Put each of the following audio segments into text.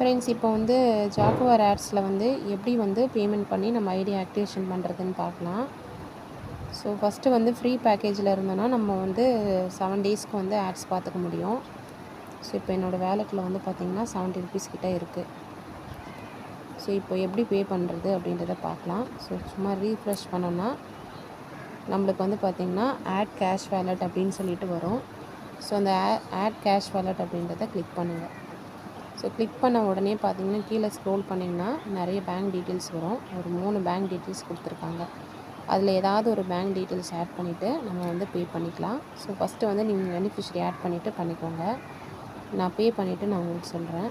Friends இப்போ வந்து Jaguar ஆட்ஸில் வந்து எப்படி வந்து பேமெண்ட் பண்ணி நம்ம ஐடி ஆக்டிவேஷன் பண்ணுறதுன்னு பார்க்கலாம். ஸோ ஃபஸ்ட்டு வந்து ஃப்ரீ பேக்கேஜில் இருந்தோன்னா நம்ம வந்து செவன் டேஸ்க்கு வந்து ஆட்ஸ் பார்த்துக்க முடியும். ஸோ இப்போ என்னோடய வேலெட்டில் வந்து பார்த்திங்கன்னா செவன்ட்டி ருபீஸ் கிட்டே இருக்குது ஸோ இப்போ எப்படி பே பண்ணுறது அப்படின்றத பார்க்கலாம். ஸோ சும்மா ரீஃப்ரெஷ் பண்ணோன்னா நம்மளுக்கு வந்து பார்த்திங்கன்னா ஆட் கேஷ் வேலட் அப்படின்னு சொல்லிட்டு வரும். ஸோ அந்த ஆட் கேஷ் வேலட் அப்படின்றத கிளிக் பண்ணுங்கள் ஸோ கிளிக் பண்ண உடனே பார்த்தீங்கன்னா கீழே ஸ்க்ரோல் பண்ணிங்கன்னா நிறைய பேங்க் டீட்டெயில்ஸ் வரும். ஒரு மூணு பேங்க் டீட்டெயில்ஸ் கொடுத்துருக்காங்க. அதில் ஏதாவது ஒரு பேங்க் டீட்டெயில்ஸ் ஆட் பண்ணிவிட்டு நம்ம வந்து பே பண்ணிக்கலாம். ஸோ ஃபஸ்ட்டு வந்து நீங்கள் பெனிஃபிஷரி ஆட் பண்ணிவிட்டு பண்ணிக்கோங்க. நான் பே பண்ணிவிட்டு நான் உங்களுக்கு சொல்கிறேன்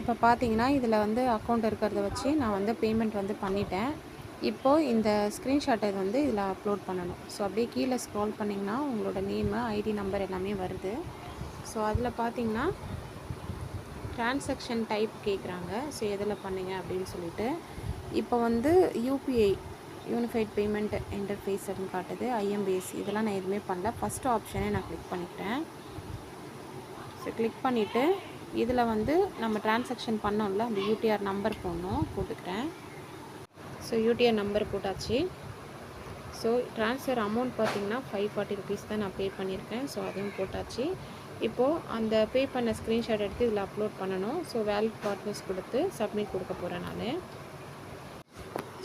இப்போ பார்த்தீங்கன்னா இதில் வந்து அக்கௌண்ட் இருக்கிறத வச்சு நான் வந்து பேமெண்ட் வந்து பண்ணிட்டேன். இப்போது இந்த ஸ்க்ரீன்ஷாட்டை வந்து இதில் அப்லோட் பண்ணணும். ஸோ அப்படியே கீழே ஸ்க்ரோல் பண்ணிங்கன்னா உங்களோட நேமு ஐடி நம்பர் எல்லாமே வருது. ஸோ அதில் பார்த்தீங்கன்னா ட்ரான்சாக்ஷன் டைப் கேட்குறாங்க ஸோ எதில் பண்ணுங்க அப்படின்னு சொல்லிட்டு இப்போ வந்து யூபிஐ யூனிஃபைட் பேமெண்ட் இன்டர்ஃபேஸ் அப்படின்னு காட்டுது ஐஎம்பிஎஸ் இதெல்லாம் நான் எதுவுமே பண்ணல. ஃபஸ்ட்டு ஆப்ஷனே நான் கிளிக் பண்ணிக்கிறேன். ஸோ கிளிக் பண்ணிவிட்டு இதில் வந்து நம்ம ட்ரான்சாக்ஷன் பண்ணோம்ல அந்த யூடிஆர் நம்பர் போடணும் போட்டுக்கிறேன். ஸோ யூடிஆர் நம்பர் போட்டாச்சு. ஸோ ட்ரான்ஸ்ஃபர் அமௌண்ட் பார்த்திங்கன்னா ஃபைவ் ஃபார்ட்டி ருபீஸ் தான் நான் பே பண்ணியிருக்கேன். ஸோ அதையும் போட்டாச்சு. இப்போது அந்த பே பண்ண ஸ்க்ரீன்ஷாட் எடுத்து இதில் அப்லோட் பண்ணணும். ஸோ வேலிட் பார்ட்னர்ஸ் கொடுத்து சப்மிட் கொடுக்க போகிறேன் நான்.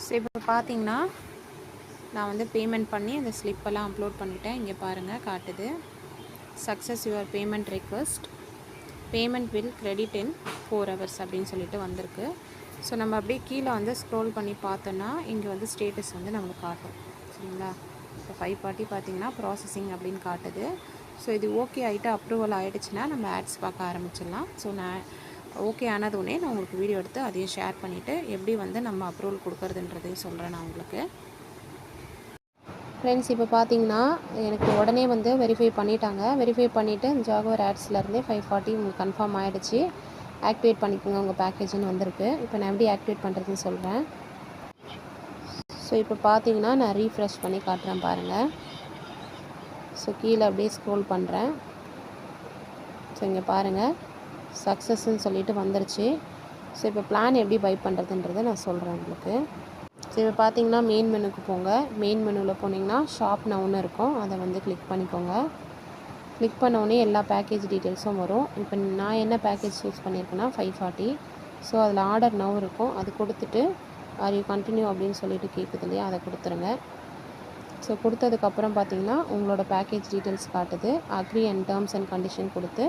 ஸோ இப்போ பார்த்தீங்கன்னா நான் வந்து பேமெண்ட் பண்ணி அந்த ஸ்லிப்பெல்லாம் அப்லோட் பண்ணிட்டேன். இங்கே பாருங்கள் காட்டுது. Success your payment request payment will credit in four hours அப்படின்னு சொல்லிட்டு வந்திருக்கு. ஸோ நம்ம அப்படியே கீழே வந்து ஸ்க்ரோல் பண்ணி பார்த்தோன்னா இங்கே வந்து ஸ்டேட்டஸ் வந்து நம்மளுக்கு காட்டும். சரிங்களா? இப்போ ஃபைவ் பார்ட்டி பார்த்தீங்கன்னா ப்ராசஸிங் அப்படின்னு காட்டுது. ஸோ இது ஓகே ஆகிட்டு அப்ரூவல் ஆகிடுச்சுன்னா நம்ம ஆட்ஸ் பார்க்க ஆரம்பிச்சிடலாம். ஸோ நான் ஓகே ஆனதுனே நான் உங்களுக்கு வீடியோ எடுத்து அதையும் ஷேர் பண்ணிவிட்டு எப்படி வந்து நம்ம அப்ரூவல் கொடுக்குறதுன்றதையும் சொல்கிறேன் நான் உங்களுக்கு. ஃப்ரெண்ட்ஸ் இப்போ பார்த்தீங்கன்னா எனக்கு உடனே வந்து வெரிஃபை பண்ணிட்டாங்க. வெரிஃபை பண்ணிவிட்டு ஜாகவர் ஆட்ஸ்லேருந்தே ஃபைவ் ஃபார்ட்டி உங்களுக்கு கன்ஃபார்ம் ஆகிடுச்சு ஆக்டிவேட் பண்ணிக்கோங்க உங்கள் பேக்கேஜ்னு வந்திருக்கு. இப்போ நான் எப்படி ஆக்டிவேட் பண்ணுறதுன்னு சொல்கிறேன் ஸோ இப்போ பார்த்தீங்கன்னா நான் ரீஃப்ரெஷ் பண்ணி காட்டுறேன் பாருங்கள் ஸோ கீழே அப்படியே ஸ்க்ரோல் பண்ணுறேன் ஸோ இங்கே பாருங்கள் சக்ஸஸ்ன்னு சொல்லிட்டு வந்துருச்சு. ஸோ இப்போ பிளான் எப்படி பை பண்ணுறதுன்றதை நான் சொல்கிறேன் உங்களுக்கு. ஸோ இப்போ பார்த்தீங்கன்னா மெயின் மெனுக்கு போங்க. மெயின் மெனுவில் போனீங்கன்னா ஷாப் நவுன்னு இருக்கும். அதை வந்து கிளிக் பண்ணிக்கோங்க. கிளிக் பண்ணோடனே எல்லா பேக்கேஜ் டீட்டெயில்ஸும் வரும். இப்போ நான் என்ன பேக்கேஜ் சூஸ் பண்ணியிருக்கேன்னா ஃபைவ் ஃபார்ட்டி ஸோ அதில் ஆர்டர் நவ் இருக்கும். அது கொடுத்துட்டு ஆர் யூ கண்டினியூ அப்படின்னு சொல்லிட்டு கேட்குது இல்லையா? அதை கொடுத்துருங்க. ஸோ கொடுத்ததுக்கப்புறம் பார்த்தீங்கன்னா உங்களோட பேக்கேஜ் டீட்டெயில்ஸ் காட்டுது. Agree and terms and condition கொடுத்து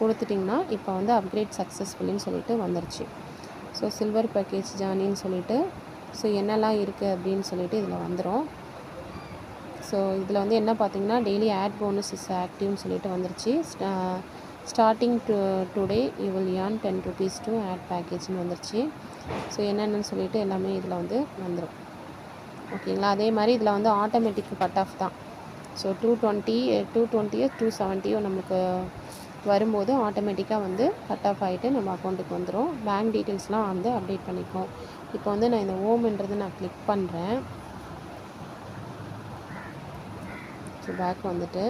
கொடுத்துட்டிங்கன்னா இப்போ வந்து அப்கிரேட் சக்ஸஸ்ஃபுல்லின்னு சொல்லிட்டு வந்துருச்சு. ஸோ சில்வர் பேக்கேஜ் ஜானின்னு சொல்லிட்டு ஸோ என்னெல்லாம் இருக்குது அப்படின்னு சொல்லிட்டு இதில் வந்துடும் ஸோ இதில் வந்து என்ன பார்த்தீங்கன்னா டெய்லி ஆட் போனஸ் இஸ் ஆக்டிவ்னு சொல்லிட்டு வந்துருச்சு. Starting to today you will earn ten rupees to ad பேக்கேஜ்னு வந்துருச்சு. ஸோ என்னென்னு சொல்லிட்டு எல்லாமே இதில் வந்து வந்துடும் ஓகேங்களா? அதே மாதிரி இதில் வந்து ஆட்டோமேட்டிக் கட் ஆஃப் தான். ஸோ டூ டுவெண்ட்டி டூ டுவெண்ட்டியோ டூ செவன்ட்டியோ நமக்கு வரும்போது ஆட்டோமேட்டிக்காக வந்து கட் ஆஃப் ஆகிட்டு நம்ம அக்கௌண்ட்டுக்கு வந்துடும் பேங்க் டீட்டெயில்ஸ்லாம் வந்து அப்டேட் பண்ணிக்கும் இப்போ வந்து நான் இந்த ஓம்ன்றது நான் கிளிக் பண்ணுறேன் ஸோ பேக் வந்துட்டு.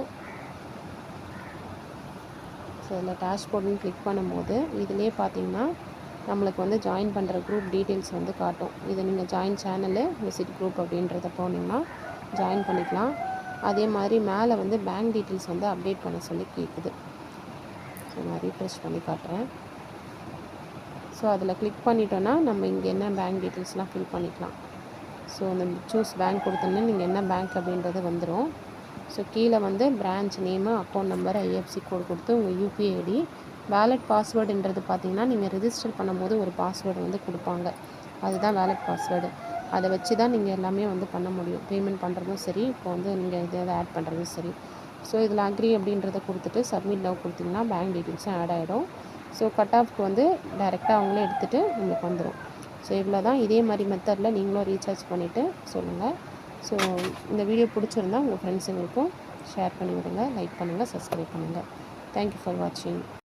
ஸோ இதில் டேஷ்போர்டுன்னு கிளிக் பண்ணும்போது இதிலே பார்த்தீங்கன்னா நம்மளுக்கு வந்து ஜாயின் பண்ணுற குரூப் டீட்டெயில்ஸ் வந்து காட்டும். இதை நீங்கள் ஜாயின் சேனலு விசிட் குரூப் அப்படின்றத போனீங்கன்னா ஜாயின் பண்ணிக்கலாம். அதே மாதிரி மேலே வந்து பேங்க் டீட்டெயில்ஸ் வந்து அப்டேட் பண்ண சொல்லி கேட்குது ஸோ நான் ரீஃப்ரெஷ் பண்ணி காட்டுறேன். ஸோ அதில் கிளிக் பண்ணிட்டோன்னா நம்ம இங்கே என்ன பேங்க் டீட்டெயில்ஸ்லாம் ஃபில் பண்ணிக்கலாம். ஸோ அந்த சூஸ் பேங்க் கொடுத்தோன்னே நீங்கள் என்ன பேங்க் அப்படின்றது வந்துடும் ஸோ கீழே வந்து branch name account number IFSC code கொடுத்து உங்கள் யூபிஐ ஐடி வேலட் பாஸ்வேர்டுன்றது பார்த்தீங்கன்னா நீங்கள் ரிஜிஸ்டர் பண்ணும்போது ஒரு பாஸ்வேர்டு வந்து கொடுப்பாங்க. அதுதான் வேலட் பாஸ்வேர்டு அதை வச்சு தான் நீங்கள் எல்லாமே வந்து பண்ண முடியும். பேமெண்ட் பண்ணுறதும் சரி இப்போ வந்து நீங்கள் இதை ஆட் பண்ணுறதும் சரி. ஸோ இதில் அக்ரி அப்படின்றத கொடுத்துட்டு சப்மிட் லவ் கொடுத்தீங்கன்னா பேங்க் டீட்டெயில்ஸும் ஆட் ஆகிடும் ஸோ கட் ஆஃப்க்கு வந்து டைரெக்டாக அவங்களே எடுத்துகிட்டு உங்களுக்கு வந்துடும் ஸோ இவ்வளோ தான் இதே மாதிரி மெத்தடில் நீங்களும் ரீசார்ஜ் பண்ணிவிட்டு சொல்லுங்கள் ஸோ இந்த வீடியோ பிடிச்சிருந்தா உங்கள் ஃப்ரெண்ட்ஸுங்களுக்கும் ஷேர் பண்ணி விடுங்க லைக் பண்ணுங்கள் சப்ஸ்கிரைப் பண்ணுங்கள் தேங்க்யூ ஃபார் வாட்சிங்